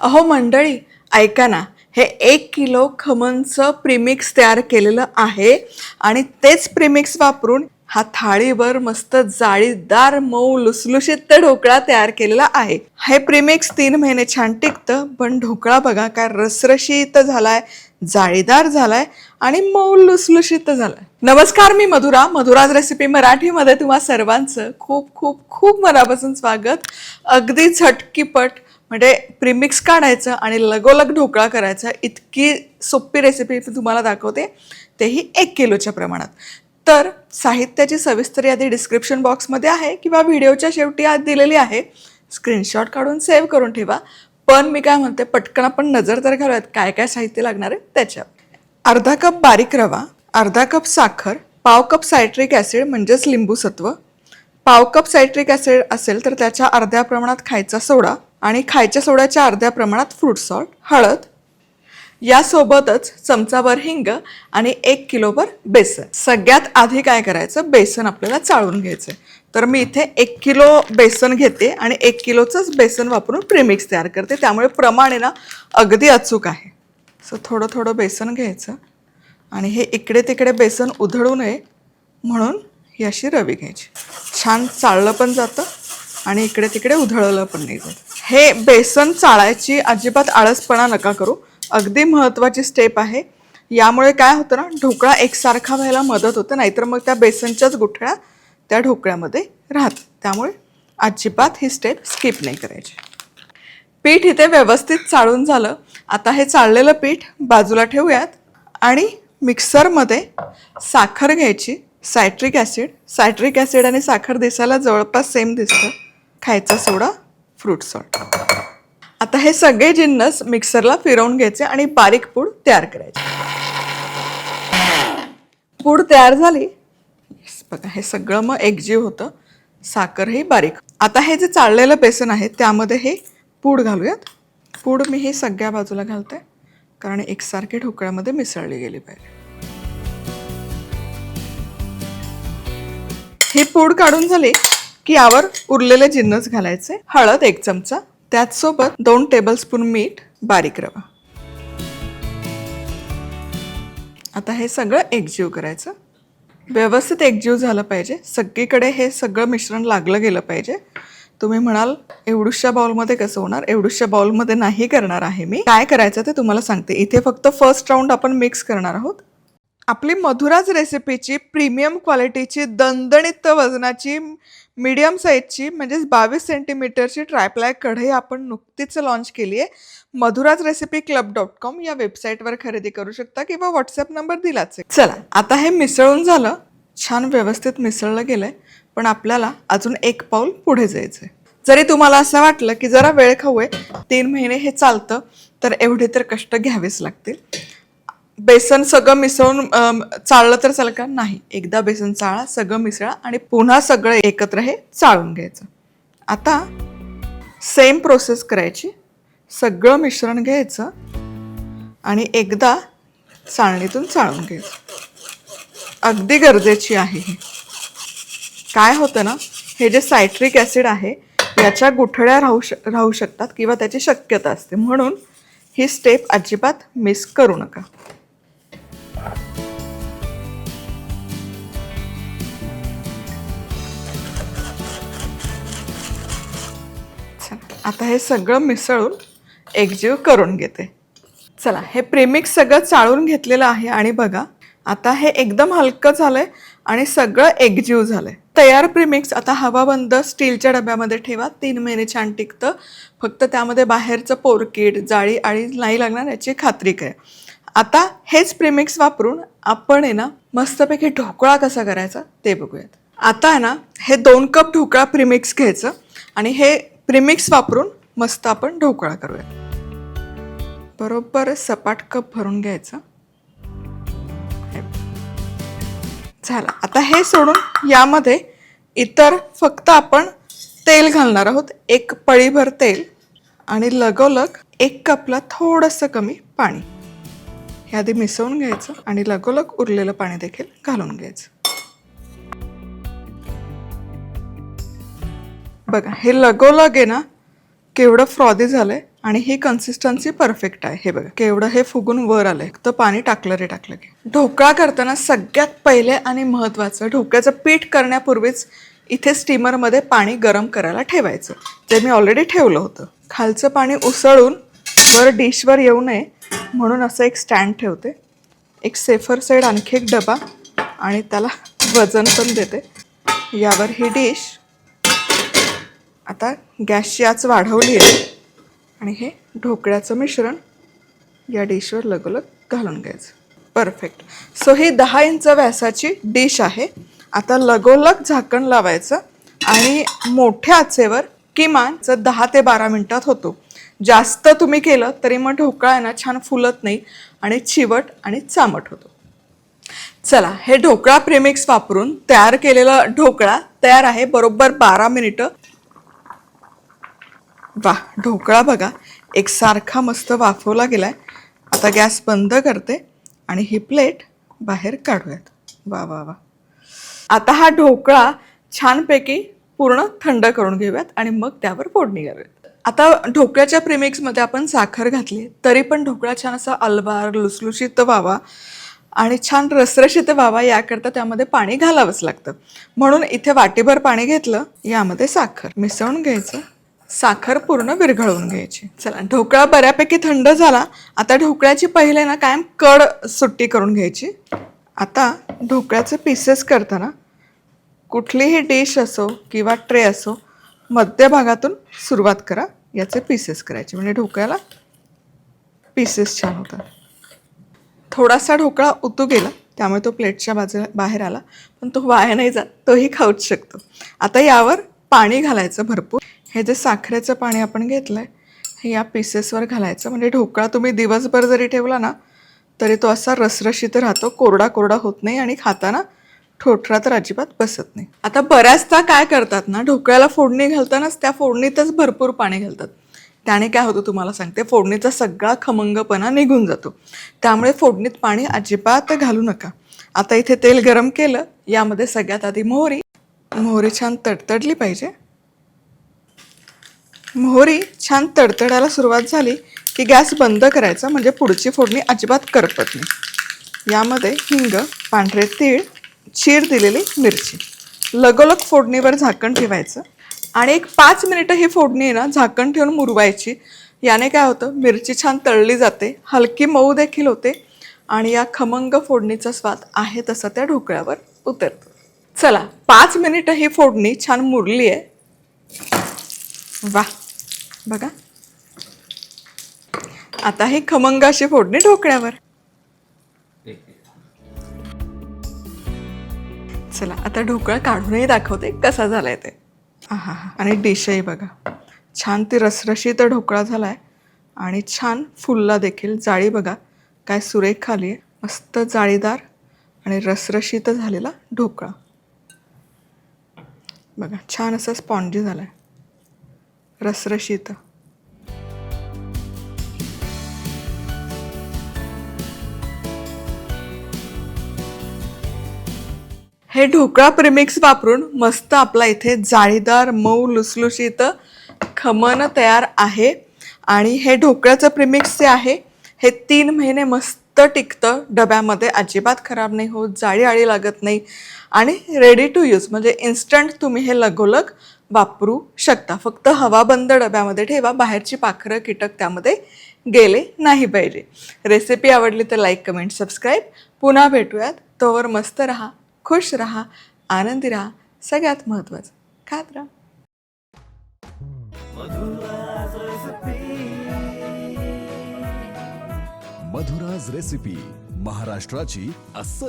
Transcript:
अहो मंडळी ऐका ना हे एक किलो खमनचं प्रिमिक्स तयार केलेलं आहे आणि तेच प्रिमिक्स वापरून हा थाळीवर मस्त जाळीदार मऊ लुसलुशीत ढोकळा तयार केलेला आहे. हे प्रिमिक्स तीन महिने छान टिकतं पण ढोकळा बघा काय रसरशीत झालाय जाळीदार झालाय आणि मऊ लुसलुशीत झालाय. नमस्कार मी मधुरा मधुराज रेसिपी मराठीमध्ये तुम्हा सर्वांचं खूप खूप खूप मनापासून स्वागत. अगदी झटकीपट म्हणजे प्रीमिक्स काढायचं आणि लगोलग ढोकळा करायचा इतकी सोपी रेसिपी मी तुम्हाला दाखवते. तेही एक किलोच्या प्रमाणात. तर साहित्याची सविस्तर यादी डिस्क्रिप्शन बॉक्समध्ये आहे किंवा व्हिडिओच्या शेवटी आत दिलेली आहे. स्क्रीनशॉट काढून सेव्ह करून ठेवा. पण मी काय म्हणते पटकन आपण नजर तर घालूयात काय काय साहित्य लागणार आहे त्याच्यावर. अर्धा कप बारीक रवा अर्धा कप साखर पाव कप सायट्रिक ॲसिड म्हणजेच लिंबू सत्व पाव कप सायट्रिक ॲसिड असेल तर त्याच्या अर्ध्या प्रमाणात खायचा सोडा. आणि खायच्या सोड्याच्या अर्ध्या प्रमाणात फ्रूट सॉल्ट हळद. यासोबतच चमचाभर हिंग आणि एक किलोभर बेसन. सगळ्यात आधी काय करायचं? बेसन आपल्याला चाळून घ्यायचं तर मी इथे एक किलो बेसन घेते आणि एक किलोचंच बेसन वापरून प्रीमिक्स तयार करते. त्यामुळे प्रमाण ना अगदी अचूक आहे. सो थोडं थोडं बेसन घ्यायचं. आणि हे इकडे तिकडे बेसन उधळू नये म्हणून ही अशी रवी घ्यायची. छान चाळलं पण जातं. आणि इकडे तिकडे उधळलं पण नाही हे बेसन चाळायची अजिबात आळसपणा नका करू. अगदी महत्त्वाची स्टेप आहे. यामुळे काय होतं ना ढोकळा एकसारखा व्हायला मदत होतं नाहीतर मग त्या बेसनच्याच गुठळ्या त्या ढोकळ्यामध्ये राहतात त्यामुळे अजिबात ही स्टेप स्किप नाही करायची. पीठ इथे व्यवस्थित चाळून झालं. आता हे चाळलेलं पीठ बाजूला ठेवूयात आणि मिक्सरमध्ये साखर घ्यायची. सायट्रिक ॲसिड सायट्रिक ॲसिड आणि साखर दिसायला जवळपास सेम दिसतं. खायचा सोडा फ्रूट सॉल्ट आता हे सगळे जिन्नस मिक्सरला फिरवून घ्यायचे आणि बारीक पूड तयार करायची. पूड तयार झाली. बघा हे सगळं मग एकजीव होतं. साखर ही बारीक. आता हे जे चाळलेलं बेसन आहे त्यामध्ये हे पूड घालूयात. पूड मी हे सगळ्या बाजूला घालते कारण एकसारखे ढोकळ्यामध्ये मिसळली गेली पाहिजे. ही पूड काढून झाली. की यावर उरलेले जिन्नस घालायचे हळद एक चमचा त्याचसोबत दोन टेबलस्पून मीठ बारीक रवा. आता हे सगळं एकजीव करायचं. व्यवस्थित एकजीव झालं पाहिजे. सगळीकडे हे सगळं मिश्रण लागलं गेलं पाहिजे. तुम्ही म्हणाल एवढूशा बाउलमध्ये कसं होणार? एवढूशा बाउलमध्ये नाही करणार आहे मी. काय करायचं ते तुम्हाला सांगते. इथे फक्त फर्स्ट राऊंड आपण मिक्स करणार आहोत. आपली मधुराज रेसिपीची प्रीमियम क्वालिटीची दणदणीत वजनाची मीडियम साईजची म्हणजेच बावीस सेंटीमीटरची ट्रायप्लाय कढई आपण नुकतीच लॉन्च केली आहे Madhura's recipe club dot com या वेबसाईटवर खरेदी करू शकता किंवा व्हॉट्सअप नंबर दिलाच आहे. चला आता हे मिसळून झालं छान व्यवस्थित मिसळलं गेलं आहे पण आपल्याला अजून एक पाऊल पुढे जायचं आहे जरी तुम्हाला असं वाटलं की जरा वेळ खाऊ आहे तीन महिने हे चालतं तर एवढे तर कष्ट घ्यावेच लागतील. बेसन सगळं मिसळून चाळलं तर चालेल का? नाही. एकदा बेसन चाळा सगळं मिसळा आणि पुन्हा सगळं एकत्र हे चाळून घ्यायचं. आता सेम प्रोसेस करायची. सगळं मिश्रण घ्यायचं आणि एकदा चाळणीतून चाळून घ्यायचं. अगदी गरजेची आहे ही. काय होतं ना हे जे सायट्रिक ॲसिड आहे याच्या गुठळ्या राहू श राहू शकतात किंवा त्याची शक्यता असते. म्हणून ही स्टेप अजिबात मिस करू नका. आता हे सगळं मिसळून एकजीव करून घेते. चला हे प्रेमिक्स सगळं चाळून घेतलेलं आहे आणि बघा आता हे एकदम हलकं झालंय आणि सगळं एकजीव झालंय. तयार प्रिमिक्स आता हवाबंद स्टीलच्या डब्यामध्ये ठेवा तीन महिने छान टिकतं. फक्त त्यामध्ये बाहेरचं पोरकीट जाळी आळी नाही लागणार याची खात्री काय? आता हेच प्रिमिक्स वापरून आपण आहे ना मस्तपैकी ढोकळा कसा करायचा ते बघूयात. आता आहे ना हे दोन कप ढोकळा प्रिमिक्स घ्यायचं आणि हे प्रिमिक्स वापरून मस्त आपण ढोकळा करूयात बरोबर सपाट कप भरून घ्यायचं. झालं. आता हे सोडून यामध्ये इतर फक्त आपण तेल घालणार आहोत. एक पळीभर तेल आणि लगोलग एक कपला थोडंसं कमी पाणी. हे आधी मिसळून घ्यायचं आणि लगोलग उरलेलं पाणी देखील घालून घ्यायचं. बघा हे लगोलग आहे ना केवढं फ्रॉदी झालंय आणि ही कन्सिस्टन्सी परफेक्ट आहे. हे बघा केवढं हे फुगून वर आलंय. तर पाणी टाकलं रे टाकलं की. ढोकळा करताना सगळ्यात पहिले आणि महत्त्वाचं ढोकळ्याचं पीठ करण्यापूर्वीच इथे स्टीमरमध्ये पाणी गरम करायला ठेवायचं. ते मी ऑलरेडी ठेवलं होतं. खालचं पाणी उसळून वर डिशवर येऊ नये म्हणून असं एक स्टँड ठेवते. एक सेफर साईड आणखी एक डबा आणि त्याला वजन पण देते. यावर ही डिश आता गॅसची आच वाढवली आहे. आणि हे ढोकळ्याचं मिश्रण या डिशवर लगोलग घालून घ्यायचं. परफेक्ट सो ही दहा इंच व्यासाची डिश आहे. आता लगोलग झाकण लावायचं आणि मोठ्या आचेवर किमान जर दहा ते बारा मिनिटात होतो. जास्त तुम्ही केलं तरी मग ढोकळा आहे ना छान फुलत नाही आणि चिवट आणि चामट होतो. चला हे ढोकळा प्रेमिक्स वापरून तयार केलेला ढोकळा तयार आहे बरोबर बारा मिनिटं. वा ढोकळा बघा. एक सारखा मस्त वाफवला गेला आहे आता गॅस बंद करते आणि ही प्लेट बाहेर काढूयात. वा वा वा. आता हा ढोकळा छानपैकी पूर्ण थंड करून घेऊयात आणि मग त्यावर फोडणी घालूयात. आता ढोकळ्याच्या प्रिमिक्समध्ये आपण साखर घातली तरी पण ढोकळा छान असा अलवार लुसलुशीत व्हावा आणि छान रसरशीत व्हावा याकरता त्यामध्ये पाणी घालावंच लागतं. म्हणून इथे वाटीभर पाणी घेतलं यामध्ये साखर. मिसळून घ्यायचं. साखर पूर्ण विरघळवून घ्यायची. चला ढोकळा बऱ्यापैकी थंड झाला. आता ढोकळ्याची पहिले ना कायम कड सुट्टी करून घ्यायची. आता ढोकळ्याचे पीसेस करताना कुठलीही डिश असो किंवा ट्रे असो मध्यभागातून सुरुवात करा. याचे पीसेस करायचे. म्हणजे ढोकळ्याला पीसेस छान होतात. थोडासा ढोकळा उतू गेला त्यामुळे तो प्लेटच्या बाजूला बाहेर आला पण तो वाया नाही जात. तोही खाऊच शकतो. आता यावर पाणी घालायचं भरपूर. हे जे साखरेचं पाणी आपण घेतलं आहे हे या पीसेसवर घालायचं. म्हणजे ढोकळा तुम्ही दिवसभर जरी ठेवला ना तरी तो असा रसरशीत राहतो कोरडा कोरडा होत नाही आणि खाताना ठोठरा तर अजिबात बसत नाही. आता बऱ्याचदा काय करतात ना ढोकळ्याला फोडणी घालतानाच त्या फोडणीतच भरपूर पाणी घालतात. त्याने काय होतं तुम्हाला सांगते फोडणीचा सगळा खमंगपणा निघून जातो. त्यामुळे फोडणीत पाणी अजिबात घालू नका. आता इथे तेल गरम केलं यामध्ये सगळ्यात आधी मोहरी. मोहरी छान तडतडली पाहिजे. मोहरी छान तडतडायला सुरुवात झाली की गॅस बंद करायचा म्हणजे पुढची फोडणी अजिबात करपत नाही. यामध्ये हिंग पांढरे तीळ चीर दिलेली मिरची. लगोलग फोडणीवर झाकण ठेवायचं आणि एक पाच मिनिटं ही फोडणी आहे ना झाकण ठेवून मुरवायची. याने काय होतं मिरची छान तळली जाते हलकी मऊ देखील होते आणि या खमंग फोडणीचा स्वाद आहे तसा त्या ढोकळ्यावर उतरतो. चला पाच मिनिटं ही फोडणी छान मुरली आहे वा बघा. आता ही खमंग अशी फोडणी ढोकळ्यावर. चला आता ढोकळा काढूनही दाखवते कसा झालाय ते. आहा हा. आणि डिशही बघा. छान ती रसरशीत ढोकळा झालाय. आणि छान फुलला देखील. जाळी बघा काय सुरेख आली आहे मस्त जाळीदार आणि रसरशीत झालेला ढोकळा. बघा छान असा स्पॉन्जी झालाय. रसरशीत. हे ढोकळा प्रिमिक्स वापरून मस्त आपला इथे जाळीदार मऊ लुसलुशीत खमन तयार आहे. आणि हे ढोकळ्याचं प्रिमिक्स जे आहे हे तीन महिने मस्त टिकतं. डब्यामध्ये अजिबात खराब नाही होत जाळी आळी लागत नाही. आणि रेडी टू यूज म्हणजे इन्स्टंट तुम्ही हे लगोलग वापरू शकता. फक्त हवाबंद डब्यामध्ये ठेवा बाहेरची पाखरं कीटक त्यामध्ये गेले नाही पाहिजे. रेसिपी आवडली तर लाईक कमेंट सबस्क्राईब पुन्हा भेटूयात. तोवर मस्त राहा खुश राहा आनंदी राहा. सगळ्यात महत्त्वाचं खात राहा. मधुराज रेसिपी महाराष्ट्राची अस्सल